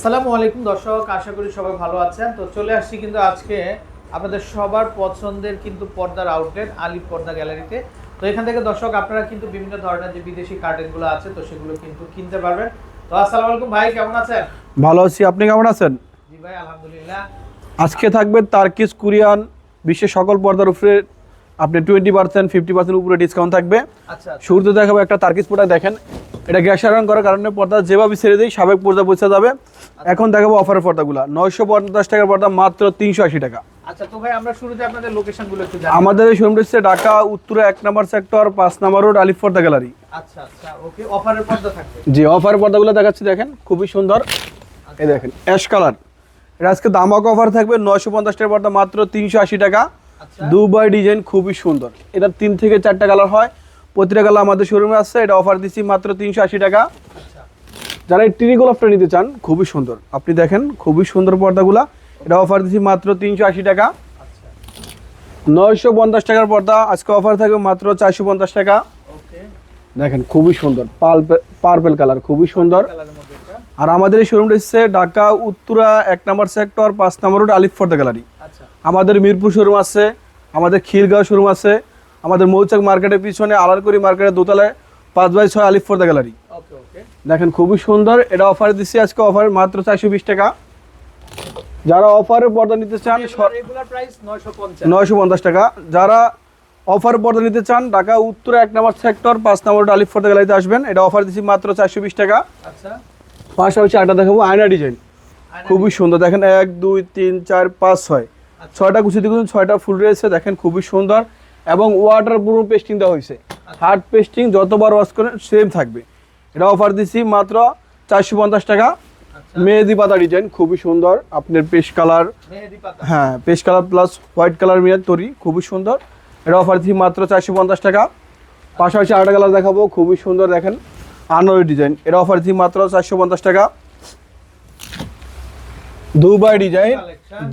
আসসালামু আলাইকুম দর্শক আশা করি সবাই ভালো আছেন। তো চলে আসছি কিন্তু আজকে আপনাদের সবার পছন্দের কিন্তু পর্দার আউটলেট আলী পর্দা গ্যালারিতে তো এখান থেকে দর্শক আপনারা কিন্তু বিভিন্ন ধরনের যে বিদেশি কার্টেনগুলো আছে তো সেগুলো কিন্তু কিনতে পারবেন। তো আসসালামু আলাইকুম ভাই কেমন আছেন? ভালো আছি। আপনি কেমন আছেন? জি ভাই আলহামদুলিল্লাহ। আজকে থাকবে তার্কিস কুরিয়ান বিশ্বের সকল পর্দার উপরে আপনি টোয়েন্টি পার্সেন্ট ফিফটি পার্সেন্ট উপরে ডিসকাউন্ট থাকবে। আচ্ছা শুরুতে দেখাবো একটা তার্কিস প্রোডাক্ট দেখেন। এটা গ্যাস আয়রন করার কারণে পর্দা যেভাবে ছেড়ে দিই সাবেক পর্দা পৌঁছে যাবে। এখন দেখাবো অফারের পর্দাগুলো। নয়শো পঞ্চাশ টাকার পর্দা মাত্র তিনশো আশি টাকা। আচ্ছা আমাদের এই শোরুমটা হচ্ছে ঢাকা উত্তরে এক নম্বর সেক্টর পাঁচ নম্বর রোড আলিফ পর্দা গ্যালারি আচ্ছা আচ্ছা জি অফার পর্দাগুলো দেখাচ্ছি দেখেন খুবই সুন্দর। এই দেখেন অ্যাশ কালার এটা আজকে দামাক অফার থাকবে নয়শো পঞ্চাশ টাকার পর্দা মাত্র তিনশো আশি টাকা। আচ্ছা দুবাই ডিজাইন খুবই সুন্দর। এটা তিন থেকে চারটা কালার হয়। প্রতিটা কালার আমাদের শোরুমে আসছে এটা অফার দিচ্ছি মাত্র তিনশো আশি টাকা। আচ্ছা। যারা এই টিরি গোলাপটা নিতে চান খুবই সুন্দর। আপনি দেখেন খুবই সুন্দর পর্দাগুলা। এটা অফার দিচ্ছি মাত্র তিনশো আশি টাকা। আচ্ছা। নয়শো পঞ্চাশ টাকার পর্দা। আজকে অফার থাকবে মাত্র চারশো পঞ্চাশ টাকা। দেখেন খুবই সুন্দর। পার্পেল পার্পেল কালার খুবই সুন্দর। আর আমাদের এই শোরুমটা হচ্ছে ঢাকা উত্তরা এক নম্বর সেক্টর পাঁচ নম্বর রোড আলিফ ফর্দা গ্যালারি আচ্ছা আমাদের মিরপুর শোরুম আছে আমাদের খিলগাঁও শোরুম আছে আমাদের মৌচাক মার্কেটের পিছনে আলারকুড়ি মার্কেটের দোতলায় পাঁচ বাই ছয় আলিফ ফর্দা গ্যালারি দেখেন খুবই সুন্দর এটা অফার দিচ্ছি আজকে অফার মাত্র চারশো বিশ টাকা। যারা অফারে পর্দা নিতে চান রেগুলার প্রাইস 950 নয়শো পঞ্চাশ। টাকা। যারা অফার পর্দা নিতে চান ঢাকা উত্তর এক নম্বর সেক্টর পাঁচ নম্বর আলিফ ফর্দা গ্যালারিতে আসবেন। এটা অফার দিচ্ছি মাত্র চারশো বিশ টাকা। আচ্ছা। পাশাপাশি আটা দেখাবো আয়না ডিজাইন খুবই সুন্দর। দেখেন এক দুই তিন চার পাঁচ ছয়। ছয়টা কুচি ছয়টা ফুল রয়েছে দেখেন খুবই সুন্দর। এবং ওয়াটার প্রুফ পেস্টিং দেওয়া হয়েছে। হার্ড পেস্টিং যতবার ওয়াশ করেন সেম থাকবে। এটা অফার দিচ্ছি মাত্র চারশো পঞ্চাশ টাকা। আচ্ছা। মেহেদি পাতা ডিজাইন খুবই সুন্দর। আপনার পেস্ট কালার হ্যাঁ paste colour plus white colour মিয়ার তৈরি খুবই সুন্দর। এটা অফার দিচ্ছি মাত্র চারশো পঞ্চাশ টাকা। পাশাপাশি আরেকটা কালার দেখাবো খুবই সুন্দর দেখেন। আনোয়ারি ডিজাইন এটা অফার দিচ্ছি মাত্র চারশো পঞ্চাশ টাকা। Dubai design.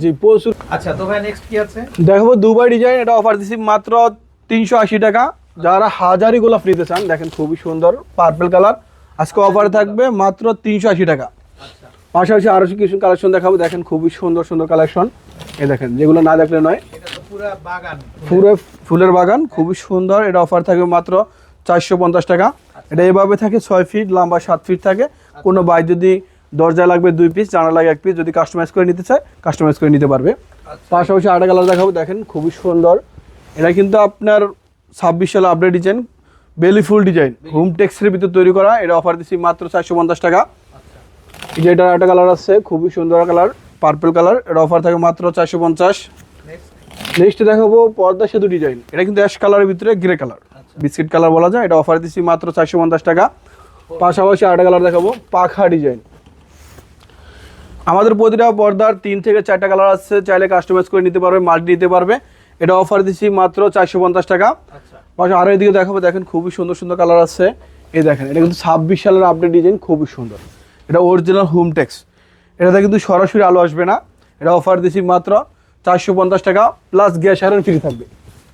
জি প্রচুর আচ্ছা তো ভাই নেক্সট কি আছে? দেখাবো দুবাই ডিজাইন এটা অফার দিচ্ছি মাত্র তিনশো আশি টাকা। যারা হাজারি গোলাপ নিতে চান দেখেন খুবই সুন্দর পার্পল কালার আজকে অফারে থাকবে মাত্র তিনশো আশি টাকা। আচ্ছা। পাশাপাশি আরও কিছু কালেকশন দেখাবো। দেখেন খুবই সুন্দর সুন্দর কালেকশন এই দেখেন যেগুলো না দেখলে নয়। পুরো পুরো ফুলের বাগান খুবই সুন্দর। এটা অফার থাকবে মাত্র চারশো পঞ্চাশ টাকা। এটা এভাবে থাকে ছয় ফিট লম্বা সাত ফিট থাকে। কোনো বাই যদি দরজা লাগবে দুই পিস জানা লাগে এক পিস যদি কাস্টমাইজ করে নিতে চায় কাস্টমাইজ করে নিতে পারবে। আচ্ছা। পাশাপাশি আরেকটা কালার দেখাবো দেখেন খুবই সুন্দর। এটা কিন্তু আপনার ছাব্বিশ সালে আপডেট ডিজাইন বেলি ফুল ডিজাইন হোম টেক্সের ভিতর তৈরি করা। এটা অফার দিচ্ছি মাত্র চারশো পঞ্চাশ টাকা। এই যে এটা একটা কালার আছে খুবই সুন্দর কালার পার্পল কালার এটা অফার থাকে মাত্র চারশো পঞ্চাশ। নেক্সট দেখাবো পর্দা সেতু ডিজাইন এটা কিন্তু অ্যাশ কালারের ভিতরে গ্রে কালার বিস্কিট কালার বলা যায় এটা অফার দিচ্ছি মাত্র চারশো পঞ্চাশ টাকা। পাশাপাশি আরেকটা কালার দেখাবো পাখা ডিজাইন আমাদের প্রতিটা পর্দার তিন থেকে চারটা কালার আছে চাইলে কাস্টমাইজ করে নিতে পারবে মাল্টি নিতে পারবে। এটা অফার দিচ্ছি মাত্র চারশো পঞ্চাশ টাকা। আচ্ছা। আরও এদিকে দেখাবো দেখেন খুবই সুন্দর সুন্দর কালার আছে। এই দেখেন এটা কিন্তু ছাব্বিশ সালের আপডেট ডিজাইন খুবই সুন্দর। এটা অরিজিনাল হোম টেক্স এটাতে কিন্তু সরাসরি আলো আসবে না। এটা অফার দিচ্ছি মাত্র চারশো পঞ্চাশ টাকা প্লাস গ্যাস আয়রন ফ্রি থাকবে।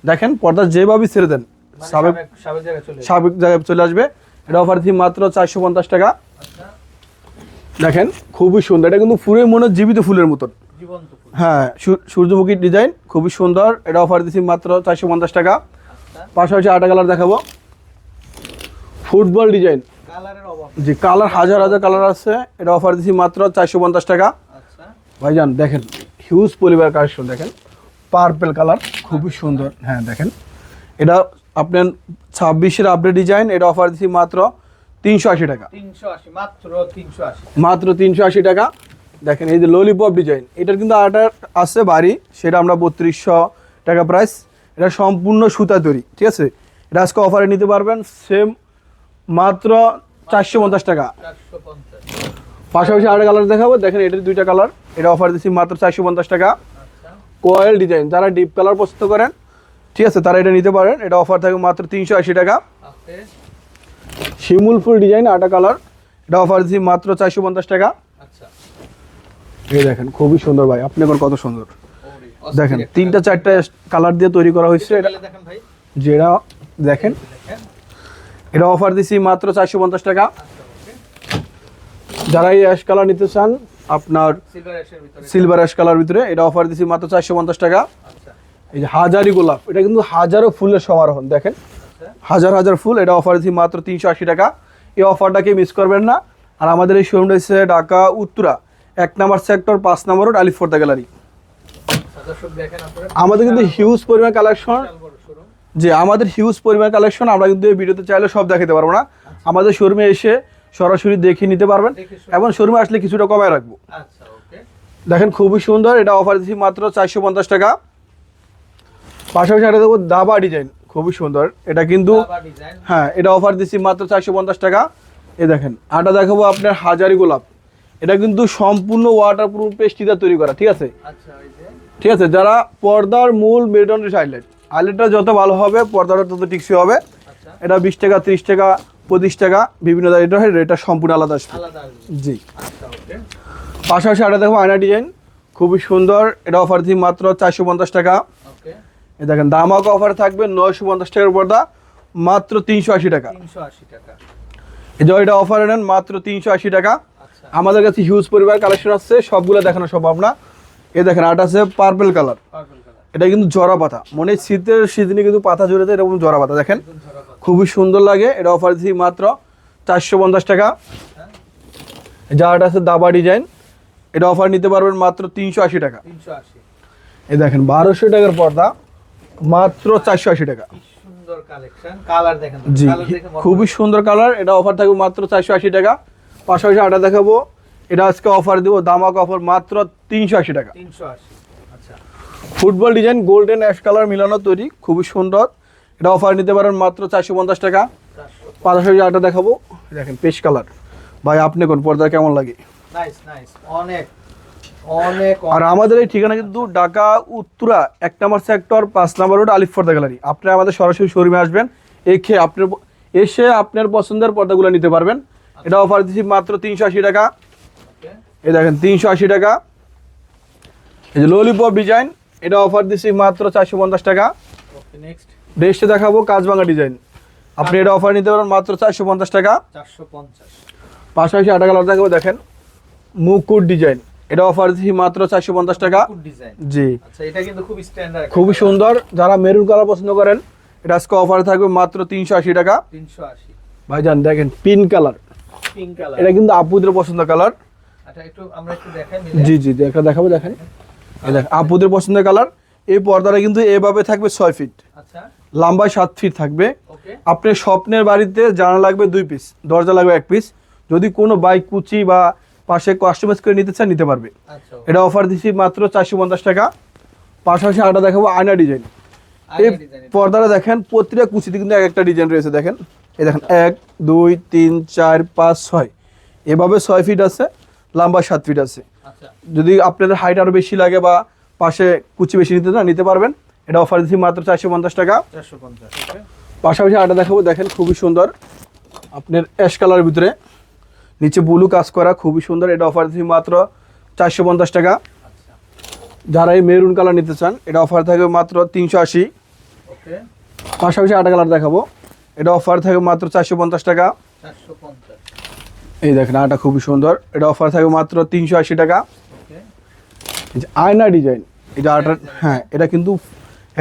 দেখেন পর্দা যেভাবে ছেড়ে দেন মানে সাবেক সাবেক চলে জায়গায় চলে আসবে। এটা অফার দিচ্ছি মাত্র চারশো পঞ্চাশ টাকা। আচ্ছা। দেখেন খুবই সুন্দর। এটা কিন্তু ফুলের মনে হয় জীবিত ফুলের মতন। হ্যাঁ সূ- সূর্যমুখী ডিজাইন খুবই সুন্দর। এটা অফার দিচ্ছি মাত্র চারশো পঞ্চাশ টাকা। আচ্ছা। পাশাপাশি আটা কালার দেখাবো। Football design. যে কালার হাজার হাজার কালার আছে। এটা অফার দিচ্ছি মাত্র চারশো পঞ্চাশ টাকা। আচ্ছা। ভাইজান দেখেন হিউজ পরিবার কালেকশন দেখেন। পার্পেল কালার খুবই সুন্দর। হ্যাঁ দেখেন। এটা আপনার ছাব্বিশের আপডেট ডিজাইন এটা অফার দিচ্ছি মাত্র তিনশো আশি টাকা। মাত্র তিনশো আশি টাকা। দেখেন এই যে ললিপপ ডিজাইন এটার কিন্তু আটা আছে বাড়ি সেটা আমরা বত্রিশশো টাকা প্রাইস এটা সম্পূর্ণ সুতা তৈরি ঠিক আছে? এটা আজকে অফারে নিতে পারবেন সেম মাত্র চারশো পঞ্চাশ টাকা। 450 পাশাপাশি আরেকটা কালার দেখাবো দেখেন এটার দুইটা কালার এটা অফার দিচ্ছি মাত্র চারশো পঞ্চাশ টাকা। আচ্ছা। কোয়েল ডিজাইন যারা ডিপ কালার পছন্দ করেন ঠিক আছে তারা এটা নিতে পারেন। এটা অফার থাকে মাত্র তিনশো আশি টাকা। শিমুল ফুল ডিজাইন আটা কালার। এটা অফার দিচ্ছি মাত্র চারশো পঞ্চাশ টাকা। আচ্ছা। এই দেখেন খুবই সুন্দর ভাই আপনি এখন কত সুন্দর। দেখেন তিনটা চারটা কালার। দিয়ে তৈরি করা হয়েছে। এটা যেটা দেখেন। এটা অফার দিচ্ছি মাত্র চারশো পঞ্চাশ টাকা। আচ্ছা যারা এই অ্যাশ কালার নিতে চান আপনার সিলভার অ্যাশ কালার ভিতরে। এটা অফার দিচ্ছি মাত্র চারশো পঞ্চাশ টাকা। আচ্ছা। এই যে হাজারি গোলাপ এটা কিন্তু হাজারো ফুলের সমারোহণ দেখেন। হাজার হাজার ফুল, এটা অফার দিচ্ছি মাত্র তিনশো আশি টাকা। এই অফারটাকে মিস করবেন না। আর আমাদের এই শোরুমটা হচ্ছে ঢাকা, উত্তরা। এক নম্বর সেক্টর পাঁচ নাম্বার রোড আলিফোর্দা গ্যালারি আমাদের কিন্তু হিউজ পরিমাণ কালেকশন যে আমাদের হিউজ পরিমাণ কালেকশন আমরা কিন্তু এই ভিডিওতে চাইলে সব দেখাতে পারব না। আমাদের শোরুমে এসে সরাসরি দেখে নিতে পারবেন এবং শোরুমে আসলে কিছুটা কমায় রাখব। দেখেন, খুবই সুন্দর, এটা অফার দিচ্ছি মাত্র চারশো পঞ্চাশ টাকা। পাশাপাশি এটা দেবো দাবা ডিজাইন খুবই সুন্দর। এটা কিন্তু হ্যাঁ এটা অফার দিচ্ছি মাত্র চারশো পঞ্চাশ টাকা। এ দেখেন আটা দেখাবো আপনার হাজারি গোলাপ। এটা কিন্তু সম্পূর্ণ ওয়াটার প্রুফ পেস্টিদা তৈরি করা ঠিক আছে? আচ্ছা ঠিক আছে যারা পর্দার মূল মেরুদণ্ড হাইলাইট হাইলাইটটা যত ভালো হবে পর্দাটা তত টিকসই হবে। আচ্ছা। এটা বিশ টাকা ত্রিশ টাকা পঁচিশ টাকা বিভিন্ন রেট হয় রেটটা সম্পূর্ণ আলাদা আসবে। জি। আচ্ছা পাশাপাশি আটা দেখো আয়না ডিজাইন খুবই সুন্দর। এটা অফার দিচ্ছি মাত্র চারশো পঞ্চাশ টাকা। এই দেখেন দামাক অফার থাকবে নয়শো পঞ্চাশ টাকার পর্দা মাত্র তিনশো আশি টাকা। তিনশো আশি টাকা। এই যে এটা অফার নেন মাত্র তিনশো আশি টাকা। আচ্ছা। আমাদের কাছে হিউজ পরিবার কালেকশন আছে সবগুলো দেখানো সম্ভব না। এই দেখেন আট আছে পার্পল কালার এটা কিন্তু জরা পাতা। মনে শীতের সিজনে কিন্তু পাতা জুড়ে দেয় এরকম জরা পাতা দেখেন। খুবই সুন্দর লাগে এটা অফার দিচ্ছি মাত্র চারশো পঞ্চাশ টাকা। হ্যাঁ যার আছে দাবা ডিজাইন এটা অফার নিতে পারবেন মাত্র তিনশো আশি টাকা। এই দেখেন বারোশো টাকার পর্দা। মাত্র চারশো আশি টাকা। জি খুবই সুন্দর কালার এটা অফার থাকবে মাত্র চারশো আশি টাকা। পাশাপাশি আটা দেখাবো এটা আজকে অফার দিব দামাক অফার মাত্র তিনশো আশি টাকা। আচ্ছা। Football design golden ash colour মিলানো তৈরি খুবই সুন্দর। এটা অফার নিতে পারেন মাত্র চারশো পঞ্চাশ টাকা। পাশাপাশি আটা দেখাবো দেখেন পেশ কালার ভাই আপনি কোন পর্দা কেমন লাগে? নাইস নাইস অনেক অনেক। আর আমাদের এই ঠিকানা কিন্তু ঢাকা উত্তরা এক নম্বর সেক্টর পাঁচ নম্বর রোড আলিফর্দা গ্যালারি। আপনি আমাদের সরাসরি শোরুমে আসবেন এখে আপনার এসে আপনার পছন্দের পর্দাগুলো নিতে পারবেন। এটা অফার দিচ্ছি মাত্র তিনশো আশি টাকা। এই দেখেন তিনশো আশি টাকা। এই যে ললিপপ ডিজাইন এটা অফার দিচ্ছি মাত্র চারশো পঞ্চাশ টাকা। নেক্সট ড্রেসটা দেখাবো কাজভাঙা ডিজাইন আপনি এটা অফার নিতে পারেন মাত্র চারশো পঞ্চাশ টাকা। চারশো পঞ্চাশ। পাশাপাশি আটা কালার দেখাবো দেখেন মুকুট ডিজাইন এটা অফার দিচ্ছি মাত্র চারশো পঞ্চাশ টাকা। জি। আচ্ছা এটা কিন্তু খুবই সুন্দর। যারা মেরুন কালার পছন্দ করেন এটা আজকে অফার থাকবে মাত্র তিনশো আশি টাকা। ভাইজান দেখেন পিঙ্ক কালার এটা কিন্তু আপুদের পছন্দ কালার আচ্ছা মিলে। জি জি একটা দেখাবো দেখেন এই আপুদের পছন্দের কালার এই পর্দাটা কিন্তু এভাবে থাকবে ছয় ফিট আচ্ছা। লম্বায় সাত ফিট থাকবে। আপনার স্বপ্নের বাড়িতে জানা লাগবে দুই পিস দরজা লাগবে এক পিস যদি কোনো বাইক কুচি বা পাশে কাস্টমাইজ করে নিতে চান নিতে পারবে। আচ্ছা। এটা অফার দিচ্ছি মাত্র চারশো পঞ্চাশ টাকা। পাশাপাশি আটা দেখাবো আয়না ডিজাইন এই পর্দাটা দেখেন প্রতিটা কুচিতে কিন্তু এক একটা ডিজাইন রয়েছে দেখেন। এই দেখেন এক দুই তিন চার পাঁচ ছয়। এভাবে ছয় ফিট আছে লম্বা সাত ফিট আছে। আচ্ছা। যদি আপনাদের হাইট আরও বেশি লাগে বা পাশে কুচি বেশি নিতে চান নিতে পারবেন। এটা অফার দিচ্ছি মাত্র চারশো পঞ্চাশ টাকা। চারশো পঞ্চাশ পাশাপাশি আটা দেখাবো দেখেন খুবই সুন্দর। আপনার অ্যাশ কালারের ভিতরে। নিচে ব্লু কাজ করা খুবই সুন্দর। এটা অফার দিচ্ছি মাত্র চারশো পঞ্চাশ টাকা। যারা এই মেরুন কালার নিতে চান এটা অফার থাকবে মাত্র তিনশো আশি। পাশাপাশি আটা কালার দেখাবো। এটা অফার থাকবে মাত্র চারশো পঞ্চাশ টাকা। এই দেখেন আটা খুবই সুন্দর। এটা অফার থাকবে মাত্র তিনশো আশি টাকা। আয়না ডিজাইন এটা আটা হ্যাঁ এটা কিন্তু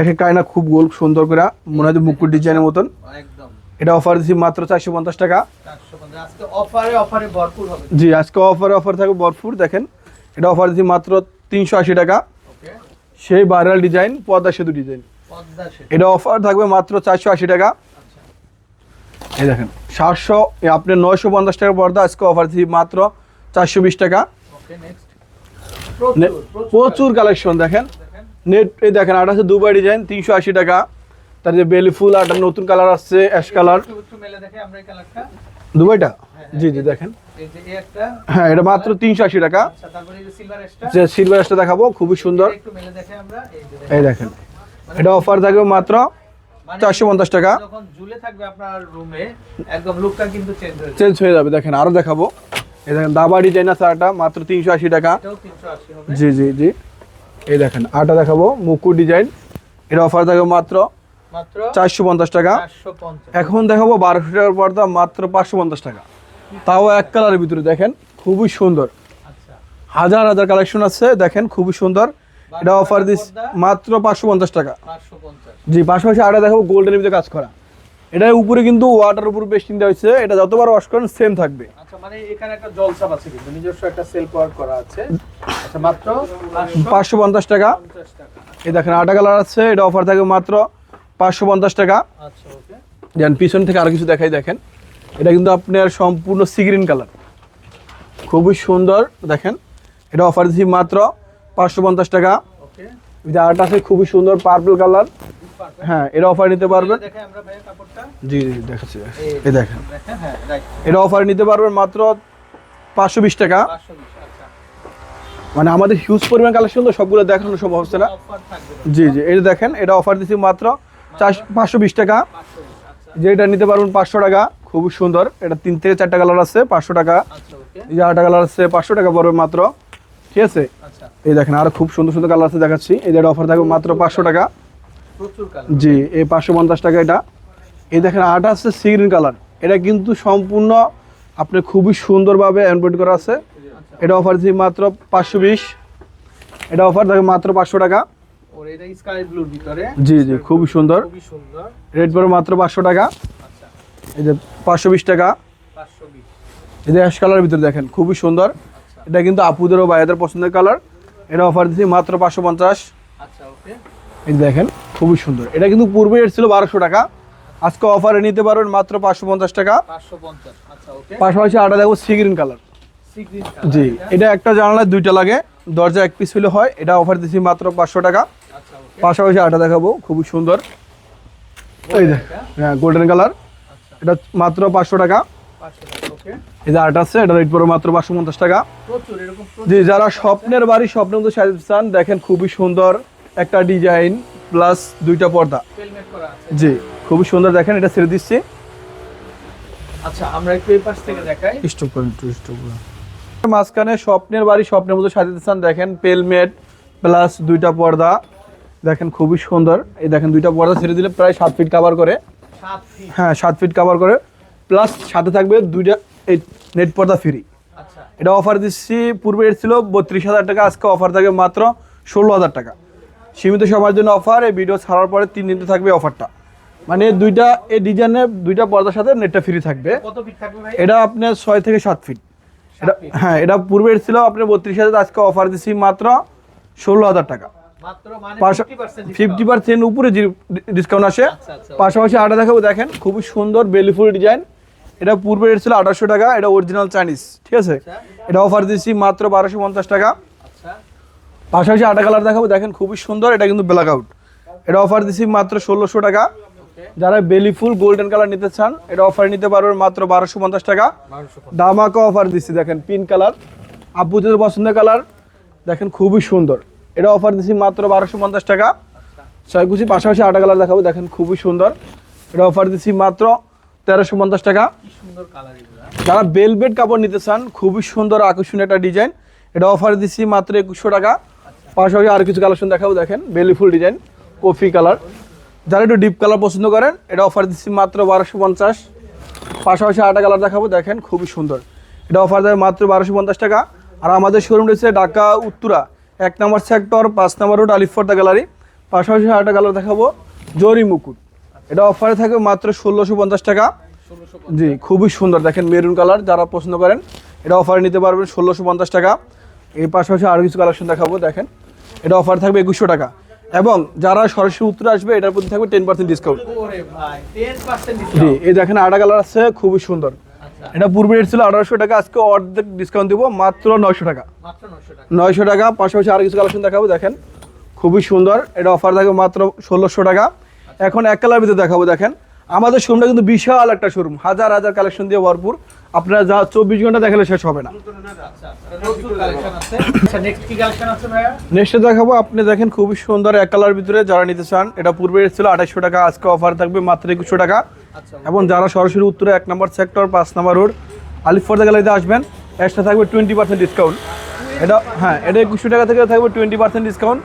এক একটা আয়না খুব গোল সুন্দর করে মনে হয় মুকুট ডিজাইনের মতন। এটা অফার দিচ্ছি মাত্র চারশো পঞ্চাশ টাকা। জি আজকে অফারে অফার থাকবে ভরপুর দেখেন। এটা অফার দিচ্ছি মাত্র তিনশো আশি টাকা। সেই ভাইরাল ডিজাইন পদ্মা সেতু ডিজাইন এটা অফার থাকবে মাত্র চারশো আশি টাকা। আচ্ছা। এই দেখেন সাতশো আপনি নয়শো পঞ্চাশ টাকা পর্দা আজকে অফার দিচ্ছি মাত্র চারশো বিশ টাকা। প্রচুর কালেকশন দেখেন। নেট এই দেখেন আট আছে দুবাই ডিজাইন তিনশো আশি টাকা। তার যে বেলি ফুল আটা নতুন কালার আসছে অ্যাশ কালার। একটু একটু মেলে দেখে আমরা এই কালারটা। দুবাইটা? জি জি দেখেন। হ্যাঁ এটা মাত্র তিনশো আশি টাকা। আচ্ছা যে সিলভার অ্যাশটা দেখাবো খুবই সুন্দর। এই দেখেন। এটা অফার থাকবে মাত্র মানে চারশো পঞ্চাশ টাকা। চেঞ্জ হয়ে যাবে। হয়ে দেখেন আরও দেখাবো। এই দেখেন দাবা ডিজাইন আছে আটা মাত্র তিনশো আশি টাকা। জি জি জি। এই দেখেন আটা দেখাবো মুকুট ডিজাইন এটা অফার থাকবে মাত্র চারশো পঞ্চাশ টাকা। এখন দেখাবো বারোশো টাকার পর্দা মাত্র পাঁচশো পঞ্চাশ টাকা। তাও এক কালারের ভিতরে দেখেন খুবই সুন্দর। আচ্ছা। হাজার হাজার কালেকশন আছে দেখেন খুবই সুন্দর। এটা অফার দিস মাত্র পাঁচশো পঞ্চাশ টাকা। জি পাশাপাশি আটা দেখাবো গোল্ডের ভিতরে কাজ করা। এটার উপরে কিন্তু ওয়াটার উপর পেস্টিং দেওয়া হয়েছে এটা যতবার ওয়াশ করেন সেম থাকবে। আচ্ছা মানে এখানে একটা জলসাপ আছে কিন্তু নিজস্ব একটা সেলফ ওয়ার্ক করা আছে। আচ্ছা মাত্র পাঁচশো পঞ্চাশ টাকা। এই দেখেন আটা কালার আছে এটা অফার থাকবে মাত্র পাঁচশো পঞ্চাশ টাকা। আচ্ছা ওকে। দেন পিছন থেকে আরও কিছু দেখাই দেখেন। এটা কিন্তু আপনার সম্পূর্ণ সিগ্রিন কালার। খুবই সুন্দর দেখেন। এটা অফার দিচ্ছি মাত্র পাঁচশো পঞ্চাশ টাকা। ওকে। এটা আর্ট আছে খুবই সুন্দর পার্পল কালার। হ্যাঁ এটা অফার নিতে পারবেন। দেখে আমরা ভাই কাপড়টা। জি জি দেখাচ্ছি। এই দেখেন। হ্যাঁ এটা অফার নিতে পারবেন মাত্র পাঁচশো বিশ টাকা। আচ্ছা। মানে আমাদের হিউজ পরিমাণ কালেকশন তো সবগুলো দেখানো সম্ভব হচ্ছে না। জি জি এটা দেখেন এটা অফার দিচ্ছি মাত্র পাঁচশো বিশ টাকা। পাঁচশো বিশ আচ্ছা যে এটা নিতে পারবেন পাঁচশো টাকা খুবই সুন্দর। এটা তিন থেকে চারটা কালার আছে পাঁচশো টাকা। আচ্ছা এই যে আটটা কালার আছে পাঁচশো টাকা পড়বে মাত্র। ঠিক আছে? আচ্ছা। এই দেখেন আরও খুব সুন্দর সুন্দর কালার আছে দেখাচ্ছি। এই যে অফার থাকবে মাত্র পাঁচশো টাকা। জি এই পাঁচশো পঞ্চাশ টাকা এটা। এই দেখেন আটা আছে সি গ্রিন কালার এটা কিন্তু সম্পূর্ণ আপনি খুবই সুন্দরভাবে এমব্রয়েড করা আছে। এটা অফার দিচ্ছি মাত্র পাঁচশো বিশ। এটা অফার থাকবে মাত্র পাঁচশো টাকা। ওর এটা স্কাই ব্লুর ভিতরে। জি জি খুবই সুন্দর। খুবই সুন্দর। রেট মাত্র পাঁচশো টাকা। আচ্ছা। এই যে পাঁচশো বিশ টাকা। পাঁচশো বিশ। এই যে অ্যাশ কালারের ভিতরে দেখেন খুবই সুন্দর। আচ্ছা। এটা কিন্তু আপুদের ও ভাইয়াদের পছন্দের কালার এটা অফার দিচ্ছি মাত্র পাঁচশো পঞ্চাশ। আচ্ছা ওকে। এই দেখেন খুবই সুন্দর। এটা কিন্তু পূর্বে এর ছিল বারোশো টাকা। আজকে অফারে নিতে পারবেন মাত্র পাঁচশো পঞ্চাশ টাকা। পাঁচশো পঞ্চাশ আচ্ছা ওকে। পাশাপাশি আটা দেখো সি গ্রিন কালার জি এটা? একটা জানালায় দুইটা লাগে। দরজা এক পিস হলে হয়। এটা অফার দিচ্ছি মাত্র পাঁচশো টাকা। পাশাপাশি আটা দেখাবো খুবই সুন্দর। এই দেখ হ্যাঁ গোল্ডেন কালার আচ্ছা। এটা মাত্র পাঁচশো টাকা। এই যে আট আছে এটা রেট পড়বে মাত্র পাঁচশো পঞ্চাশ টাকা। প্রচুর এরকম প্রচুর। জি যারা স্বপ্নের বাড়ি স্বপ্নের মতো সাজাতে চান দেখেন খুবই সুন্দর একটা ডিজাইন প্লাস দুইটা পর্দা। হেলমেট করা আছে। জি খুবই সুন্দর দেখেন এটা ছেড়ে দিচ্ছি। আচ্ছা আমরা একটু এই পাশ থেকে দেখাই। স্টপ করেন একটু স্টপ করেন। মাঝখানে স্বপ্নের বাড়ি স্বপ্নের মতো সাজাতে চান দেখেন পেলমেট প্লাস দুইটা পর্দা। দেখেন খুবই সুন্দর। এই দেখেন দুইটা পর্দা ছেড়ে দিলে প্রায় সাত ফিট কাভার করে। হ্যাঁ সাত ফিট কাভার করে। প্লাস সাথে থাকবে দুইটা এই নেট পর্দা ফ্রি আচ্ছা। এটা অফার দিচ্ছি পূর্বে রেট ছিল বত্রিশ হাজার টাকা আজকে অফার থাকবে মাত্র ষোলো হাজার টাকা। সীমিত সময়ের জন্য অফার এই ভিডিও ছাড়ার পরে তিন দিনতে থাকবে অফারটা মানে দুইটা এই ডিজাইনের দুইটা পর্দার সাথে নেটটা ফ্রি থাকবে। এটা আপনার ছয় থেকে সাত ফিট এটা হ্যাঁ এটা পূর্বে ছিল আপনার বত্রিশ হাজার আজকে অফার দিচ্ছি মাত্র ষোলো হাজার টাকা। মাত্র মানে পাশা- 50% ফিফটি পার্সেন্ট উপরে ডিসকাউন্ট আসে আচ্ছা আচ্ছা পাশাপাশি আটা দেখাবো দেখেন খুবই সুন্দর বেলিফুল ডিজাইন এটা পূর্বে রেট ছিল আঠারোশো টাকা এটা অরিজিনাল চাইনিজ ঠিক আছে? আচ্ছা। এটা অফার দিচ্ছি মাত্র বারোশো পঞ্চাশ টাকা। পাশাপাশি আটা কালার দেখাবো দেখেন খুবই সুন্দর এটা কিন্তু ব্ল্যাক আউট এটা অফার দিচ্ছি মাত্র ষোলোশো টাকা। যারা বেলিফুল গোল্ডেন কালার নিতে চান এটা অফার নিতে পারবেন মাত্র বারোশো পঞ্চাশ টাকা। 1250 দামাকা অফার দিচ্ছি দেখেন পিঙ্ক কালার আপুদের পছন্দের কালার দেখেন খুবই সুন্দর। এটা অফার দিচ্ছি মাত্র বারোশো পঞ্চাশ টাকা। ছয়কুচি পাশাপাশি আটা কালার দেখাবো দেখেন খুবই সুন্দর। এটা অফার দিচ্ছি মাত্র তেরোশো পঞ্চাশ টাকা। কালার যারা বেলভেট কাপড় নিতে চান খুবই সুন্দর আকর্ষণীয় একটা ডিজাইন এটা অফার দিচ্ছি মাত্র একুশশো টাকা। পাশাপাশি আর কিছু কালেকশন দেখাবো দেখেন বেলিফুল ডিজাইন কফি কালার যারা একটু ডিপ কালার পছন্দ করেন এটা অফার দিচ্ছি মাত্র বারোশো পঞ্চাশ। পাশাপাশি আটা কালার দেখাবো দেখেন খুবই সুন্দর। এটা অফার দেবে মাত্র বারোশো পঞ্চাশ টাকা। আর আমাদের শোরুম রয়েছে ঢাকা উত্তরা এক নম্বর সেক্টর পাঁচ নম্বর রোড আলিফর্দা গ্যালারি। পাশাপাশি আটা কালার দেখাবো জরি মুকুট। এটা অফারে থাকবে মাত্র ষোলোশো পঞ্চাশ টাকা। জি খুবই সুন্দর। দেখেন মেরুন কালার যারা পছন্দ করেন এটা অফারে নিতে পারবেন ষোলোশো পঞ্চাশ টাকা। এর পাশাপাশি আরও কিছু কালেকশন দেখাবো দেখেন। এটা অফার থাকবে একুশশো টাকা। এবং যারা সরাসরি উত্তরে আসবে এটার প্রতি থাকবে টেন পার্সেন্ট ডিসকাউন্ট ওরে ভাই 10% জি এই দেখেন আটা কালার আছে খুবই সুন্দর। এটা পূর্বে রেট ছিল আঠারোশো টাকা আজকে অর্ধেক ডিসকাউন্ট দিব মাত্র নয়শো টাকা। মাত্র 900 টাকা। নয়শো টাকা পাশাপাশি আর কিছু কালেকশন দেখাবো দেখেন। খুবই সুন্দর এটা অফার থাকবে মাত্র ষোলোশো টাকা। এখন এক কালার ভিতরে দেখাবো দেখেন। আমাদের শোরুমটা কিন্তু বিশাল একটা শোরুম হাজার হাজার কালেকশন দিয়ে ভরপুর। আপনারা যা চব্বিশ ঘণ্টা দেখালে শেষ হবে না। নেক্সট দেখাবো, আপনি দেখেন খুবই সুন্দর এক কালার ভিতরে যারা নিতে চান, এটা পূর্বে রেট ছিল আঠাইশশো টাকা, আজকে অফার থাকবে মাত্র একুশশো টাকা। এবং যারা সরাসরি উত্তরে এক নম্বর সেক্টর পাঁচ নম্বর রোড আলিফর্দা গ্যালারিতে আসবেন এক্সট্রা থাকবে টোয়েন্টি পার্সেন্ট ডিসকাউন্ট এটা হ্যাঁ এটা একুশশো টাকা থেকে থাকবে টোয়েন্টি পার্সেন্ট ডিসকাউন্ট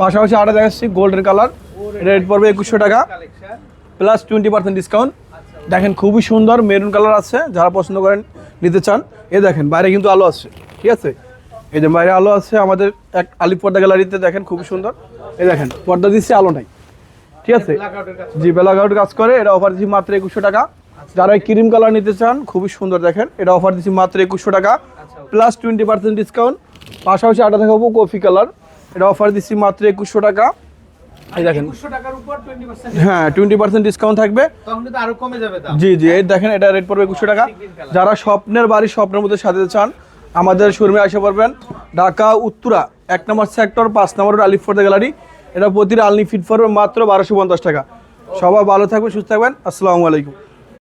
পাশাপাশি আটা দেখাচ্ছি গোল্ডেন কালার এটা রেট পড়বে একুশশো টাকা। প্লাস টোয়েন্টি পার্সেন্ট ডিসকাউন্ট দেখেন খুবই সুন্দর মেরুন কালার আছে যারা পছন্দ করেন নিতে চান। এ দেখেন বাইরে কিন্তু আলো আছে ঠিক আছে? এই যে বাইরে আলো আছে আমাদের এক আলি পর্দা গ্যালারিতে দেখেন খুবই সুন্দর। এই দেখেন পর্দা দিচ্ছে আলো নাই ঠিক আছে? জি বেলাঘাট কাজ করে এটা অফার দিচ্ছি মাত্র একুশশো টাকা। যারা ক্রিম কালার নিতে চান খুবই সুন্দর দেখেন এটা অফার দিচ্ছি মাত্র একুশশো টাকা। আচ্ছা। প্লাস টোয়েন্টি পার্সেন্ট ডিসকাউন্ট পাশাপাশি আটা দেখাবো কফি কালার এটা অফার দিচ্ছি মাত্র একুশশো টাকা। এই দেখেন। হ্যাঁ টোয়েন্টি পার্সেন্ট ডিসকাউন্ট থাকবে আরও কমে যাবে জি জি এই দেখেন এটা রেট পড়বে একুশশো টাকা। যারা স্বপ্নের বাড়ি স্বপ্নের মধ্যে সাজাতে চান আমাদের শোরুমে আসে পারবেন। ঢাকা উত্তরা এক নম্বর সেক্টর পাঁচ নম্বর আলিফোর্দা গ্যালারি এটা প্রতিটা আলনি ফিট পড়বে মাত্র বারোশো পঞ্চাশ টাকা। সবাই ভালো থাকবেন সুস্থ থাকবেন। আসসালামু আলাইকুম।